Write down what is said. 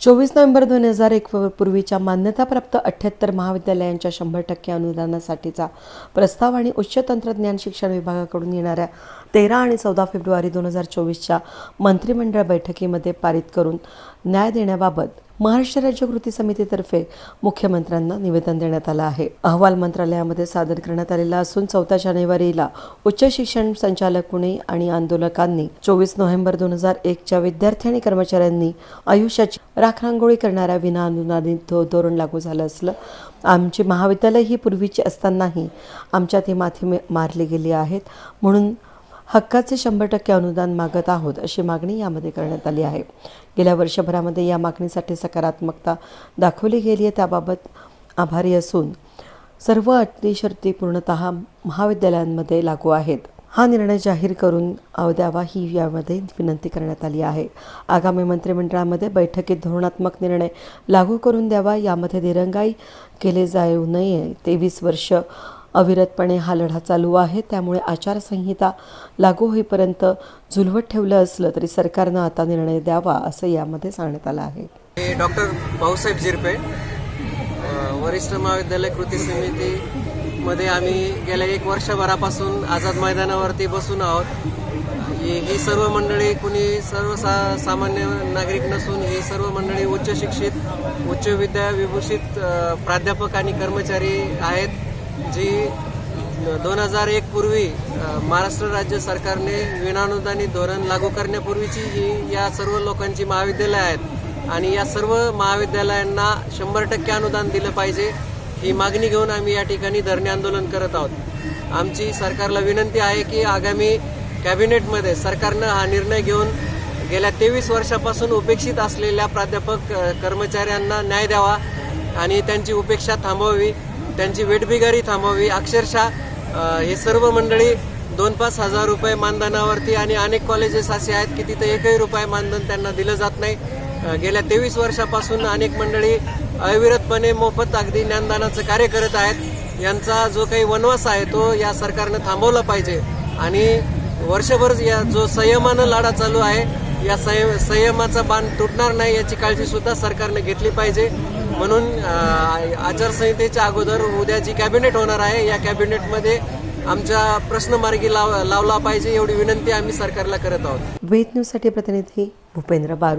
चोवीस नोव्हेंबर दोन हजार एक पूर्वीच्या मान्यताप्राप्त अठ्ठ्याहत्तर महाविद्यालयांच्या शंभर टक्के अनुदानासाठीचा प्रस्ताव आणि उच्च तंत्रज्ञान शिक्षण विभागाकडून येणाऱ्या तेरा आणि चौदा फेब्रुवारी दोन हजार चोवीसच्या मंत्रिमंडळ बैठकीमध्ये पारित करून न्याय देण्याबाबत महाराष्ट्र राज्य कृती समितीतर्फे मुख्यमंत्र्यांना निवेदन देण्यात आलं आहे. अहवाल मंत्रालयामध्ये सादर करण्यात आलेला असून चौदा जानेवारीला उच्च शिक्षण संचालक पुणे आणि आंदोलकांनी चोवीस नोव्हेंबर दोन हजार एकच्या विद्यार्थी आणि कर्मचाऱ्यांनी आयुष्याची राखरांगोळी करणाऱ्या विना अनुदानित धोरण लागू झालं असलं. आमची महाविद्यालय ही पूर्वीची असतानाही आमच्यात ही माथी मारली गेली आहेत. म्हणून हक्काचे शंभर टक्के अनुदान मागत आहोत अशी मागणी यामध्ये करण्यात आली आहे. गेल्या वर्षभरामध्ये या मागणीसाठी सकारात्मकता दाखवली गेली आहे. त्याबाबत आभारी असून सर्व अटी शर्ती पूर्णत महाविद्यालयांमध्ये लागू आहेत. हा निर्णय जाहीर करून द्यावा ही यामध्ये विनंती करण्यात आली आहे. आगामी मंत्रिमंडळामध्ये बैठकीत धोरणात्मक निर्णय लागू करून द्यावा यामध्ये दिरंगाई केले जाऊ नये. तेवीस वर्ष अविरतपणे हा लढा चालू आहे. त्यामुळे आचारसंहिता लागू होईपर्यंत झुलवत ठेवलं असलं तरी सरकारनं आता निर्णय द्यावा असं यामध्ये सांगण्यात आलं आहे. डॉक्टर भाऊसाहेब झिरपे वरिष्ठ महाविद्यालय कृती समितीमध्ये आम्ही गेल्या एक वर्षभरापासून आझाद मैदानावरती बसून आहोत. ही सर्व मंडळी कुणी सर्व सा सामान्य नागरिक नसून ही सर्व मंडळी उच्च शिक्षित उच्च विद्या विभूषित प्राध्यापक आणि कर्मचारी आहेत. जी दोन हजार एक पूर्वी महाराष्ट्र राज्य सरकारने विनानुदानी धोरण लागू करण्यापूर्वीची ही या सर्व लोकांची महाविद्यालय आहेत. आणि या सर्व महाविद्यालयांना शंभर टक्के अनुदान दिलं पाहिजे ही मागणी घेऊन आम्ही या ठिकाणी धरणे आंदोलन करत आहोत. आमची सरकारला विनंती आहे की आगामी कॅबिनेटमध्ये सरकारनं हा निर्णय घेऊन गेल्या तेवीस वर्षापासून उपेक्षित असलेल्या प्राध्यापक कर्मचाऱ्यांना न्याय द्यावा. आणि त्यांची उपेक्षा थांबवावी त्यांची वेठबिगारी थांबवावी. अक्षरशः हे सर्व मंडळी दोन पाच हजार रुपये मानधनावरती आणि अनेक कॉलेजेस असे आहेत की तिथे एकही रुपये मानधन त्यांना दिलं जात नाही. गेल्या तेवीस वर्षापासून अनेक मंडळी अविरतपणे मोफत अगदी ज्ञानदानाचं कार्य करत आहेत. यांचा जो काही वनवास आहे तो या सरकारनं थांबवला पाहिजे. आणि वर्षभर या जो संयमानं लाडा चालू आहे या संयम संयमाचा बाण तुटणार नाही याची काळजी सुद्धा सरकारने घेतली पाहिजे. म्हणून आचारसंहितेच्या अगोदर उद्या जी कॅबिनेट होणार आहे या कॅबिनेटमध्ये आमच्या प्रश्न मार्गी लाव लावला पाहिजे एवढी विनंती आम्ही सरकारला करत आहोत. वेद न्यूजसाठी प्रतिनिधी भूपेंद्र बारू